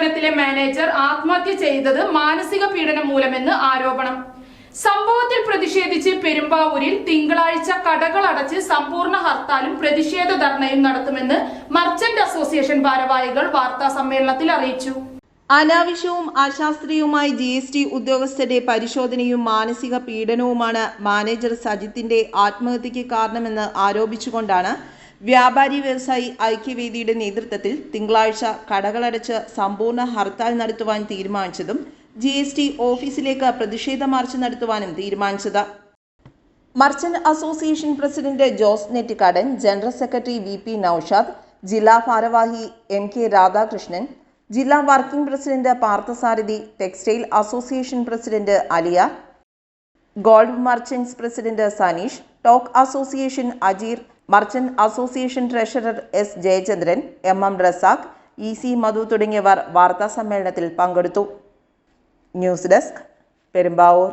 സ്ഥാപനത്തിലെ മാനേജർ ആത്മഹത്യ ചെയ്തത് മാനസിക പീഡനം മൂലമെന്ന് ആരോപണം. സംഭവത്തിൽ പ്രതിഷേധിച്ച് പെരുമ്പാവൂരിൽ തിങ്കളാഴ്ച കടകൾ അടച്ച് സമ്പൂർണ ഹർത്താലും പ്രതിഷേധ ധർണയും നടത്തുമെന്ന് മർച്ചന്റ് അസോസിയേഷൻ ഭാരവാഹികൾ വാർത്താ സമ്മേളനത്തിൽ അറിയിച്ചു. അനാവശ്യവും അശാസ്ത്രീയവുമായി ജി എസ് ടി ഉദ്യോഗസ്ഥരുടെ പരിശോധനയും മാനസിക പീഡനവുമാണ് മാനേജർ സജിത്തിന്റെ ആത്മഹത്യക്ക് കാരണമെന്ന് ആരോപിച്ചുകൊണ്ടാണ് വ്യാപാരി വ്യവസായി ഐക്യവേദിയുടെ നേതൃത്വത്തിൽ തിങ്കളാഴ്ച കടകളടച്ച് സമ്പൂർണ ഹർത്താൽ നടത്തുവാൻ തീരുമാനിച്ചതും ജി എസ് ടി ഓഫീസിലേക്ക് പ്രതിഷേധ മാർച്ച് നടത്തുവാനും തീരുമാനിച്ചത്. Merchant association president Jose Nettikkadan general secretary V P Naushad ജില്ലാ ഭാരവാഹി എം കെ രാധാകൃഷ്ണൻ ജില്ലാ working president Parthasarathy textile association president Aliya gold merchants president Saneesh talk association Ajeer merchant association treasurer S Jayachandran M M Razak E C Madhu തുടങ്ങിയവർ വാർത്താ സമ്മേളനത്തിൽ പങ്കെടുത്തു. News desk Perumbavoor.